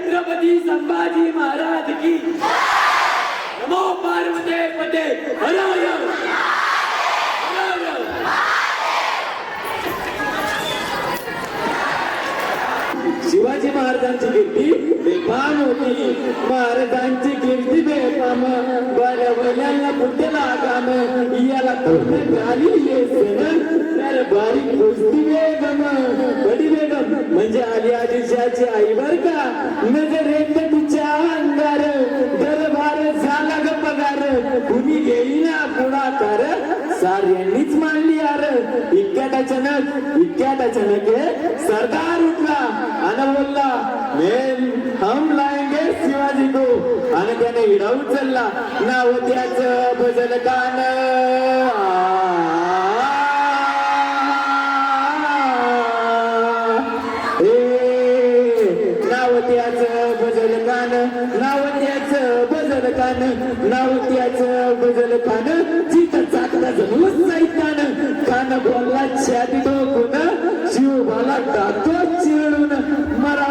छत्रपती संभाजी महाराज की। नमो पार्वते पते. शिवाजी महाराजांची कीर्ती बेफाम होती. महाराजांची कीर्ती बेफाम. याला गाली येसन तर बारीक बडी बेगम. म्हणजे आली आदिशाची सार यांनीच मांडली यार. इतक्यात अचानक इतक्यात अचानक हे सरदार उठला आणि बोलला मेन हम लाएंगे शिवाजी को. आणि त्याने हिडा उचलला. नाव त्याच भजन कान कान नाव त्याच भजल कान नाव त्याच भजल कान जिथं चाकता जणू नाही कान कान बोलला छाती डोकून शिवबाला टाकतो चिरडून. मरा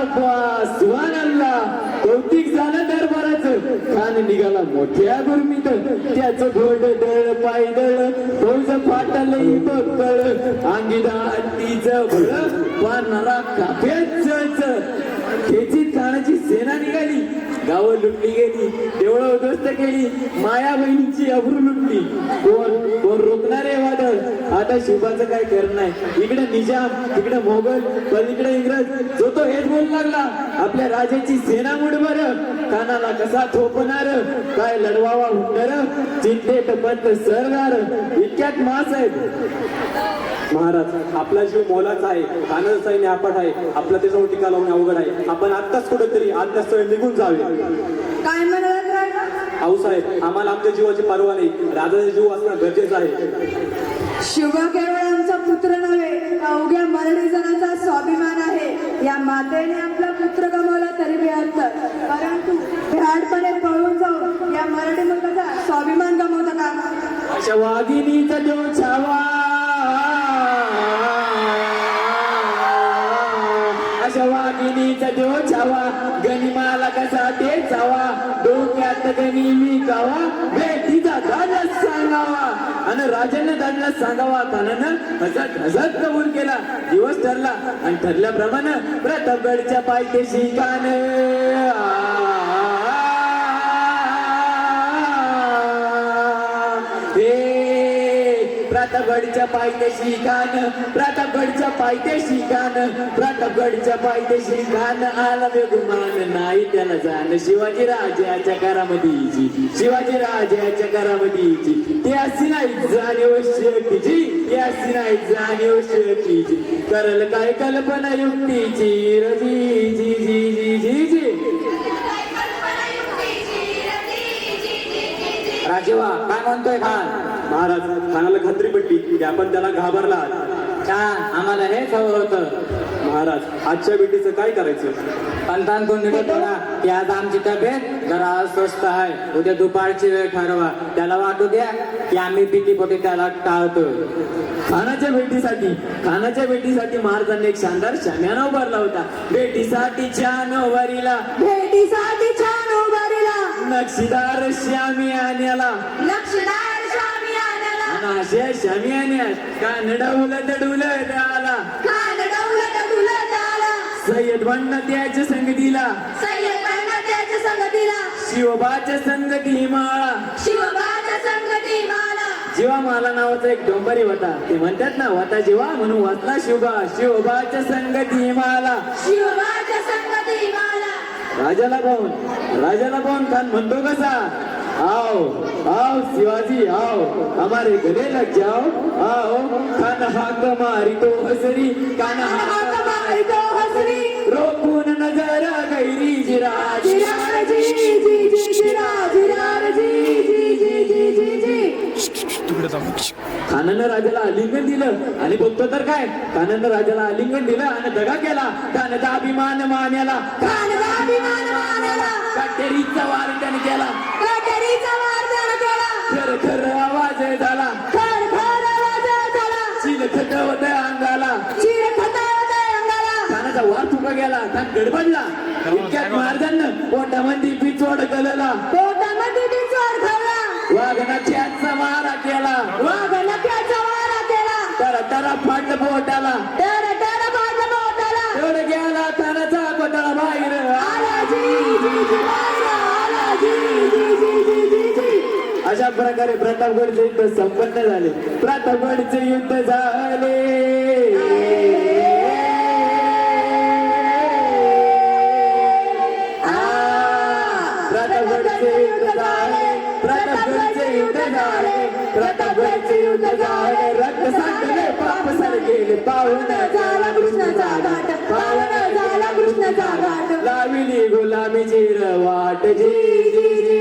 सुवान आणला कौतिक झालं दरबाराच. कान निघाला मोठ्या गुरमीत. त्याच घोड दळ पायदळ फौज फाटलही बकळ अंगिदा हत्तीच भळ पानाला काफ्याच त्याची ताणाची सेना निघाली. गावं लुटली गेली देवळं उद्ध्वस्त केली माया बहिणीची अब्रू लुटली. कोण? कोण रोखणारे वादळ? आता शिवबाचं काय करणं नाही. इकडे निजाम तिकडे मोगल पलीकडे इंग्रज जो तो हेच बोलू लागला. आपल्या राजाची सेना मुडवर कानाला कसा थोपणार? काय लढवावा हुंडर? चिंतेत पंत सरदार. इतक्यात मास आहेत. महाराज आपला जीव मोलाचा आहे सैन्य आपट आहे आपला त्याच्यावर टीका लावणे अवघड आहे. आपण आत्ताच कुठेतरी आत्ताच निघून जावे. काय म्हणालात राजा? आऊसाहेब आम्हाला आमच्या जीवाची पर्वा नाही. राजाचा जीव असणं गरजेचं आहे. शिवा केवळ आमचा पुत्र नव्हे अवघ्या मराठी जणांचा स्वाभिमान आहे. या मातेने आपला पुत्र गमावला तरी बेहत्तर परंतु भ्याडपणे पळून जाऊन या मराठी मुलगाचा स्वाभिमान गमावता का? अशा वाघिनीचा जो छावा. अशा गिनीचा देव छावा गनिमाला कसा ते चावा डोक्यात गणी गावा बेटीचा धाडस सांगावा. आणि राजाने दादला सांगावा कानानं हसत हसत कबूल केला. दिवस ठरला आणि ठरल्याप्रमाणे प्रतापगडच्या पायथ्याशी कान प्रतापगडच्या पायथ्याशी गाण प्रतापगडच्या पायथ्याशी गाण प्रतापगडच्या पायथ्याशी गाण आला बेगुमान नाही त्याला जाण. शिवाजी राजाच्या करामतीची शिवाजी राजाच्या करामतीची ती अशी नाही जाणीव शेतीची. ती अशी नाही जाणीव शेतीची. करल काय कल्पना युक्तीची? रजी जी जी जी जी जी. राजेवा काय म्हणतोय खान? महाराज खानाला खात्री पटली की आपण त्याला घाबरला. छान आम्हाला हेच हवं होतं. महाराज आजच्या भेटीचं काय करायचं? पंतान की आज आमची तब्येत जरा अस्वस्थ आहे. उद्या दुपारची वेळ ठरवा. त्याला वाटू द्या की आम्ही पिटीपोटी त्याला टाळतो खानाच्या भेटीसाठी खानाच्या भेटीसाठी महाराजांनी एक शानदार शाम्याना उभारला होता. भेटीसाठी छान वरीला भेटीसाठी छान उभारीला. नक्षीदार श्यामियान्याला लक्षदार स्वामी आणाला आणि अशा श्यामियान्या कान डवलं दडवलं त्याला खान डौलत डुलत आला. सय्यद बंड त्याच्या संगतीला. सय्यद त्याच्या संगतीला. शिवबाच्या संगती माळा शिवबाच्या संगती माला जीवामाला नावाचा एक डोंबरी होता ते म्हणतात ना होता जीवा म्हणून वाचला शिवबा शिवबाच्या संगती माला शिवबाच्या संगती माला राजाला पाहून राजाला पाहून कान म्हणतो कसा? आओ आओ शिवाजी आओ हमारे गले लग जाओ। आओ कान हाक मारी तो हसरी कान हाक मारी तो हसरी। रोखून नजर गैरी जिराज जिरार जी जी जी जिरा जिरार जी जी जी जी जी जी कानानं राजाला आलिंगन दिलं आणि बघतो तर काय? कानानं राजाला आलिंगन दिलं आणि दगा केला. कानाचा अभिमान मान्याला. खानचा अभिमान मानाला काटेरीचा वार त्याने केला. कटेरीचा केला. खर खर आवाज झाला. खर खर आवाज झाला. चिलखट होत अंगाला. चिरखट महाराजाचा वार चुका गेला. का गडबडला. इतक्यात महाराजांना पोटामध्ये पिचोड गलला पोटामध्ये बिचवाड खाल्ला वाघनाच्या मारा केला. वारा केला. तर तरा फाटलं पोटाला प्रकारे प्रतापगडचे युद्ध संपन्न झाले. प्रतापगडचे युद्ध झाले. प्रतापगडचे युद्ध झाले. प्रतापगडचे युद्ध झाले. प्रतापगडचे युद्ध झाले. रक्त सांडले पाप सर गेले. झाला कृष्णाचा घाट. पावन झाला कृष्णाचा घाट. लाविली गुलामीची रवाट जी जी जी.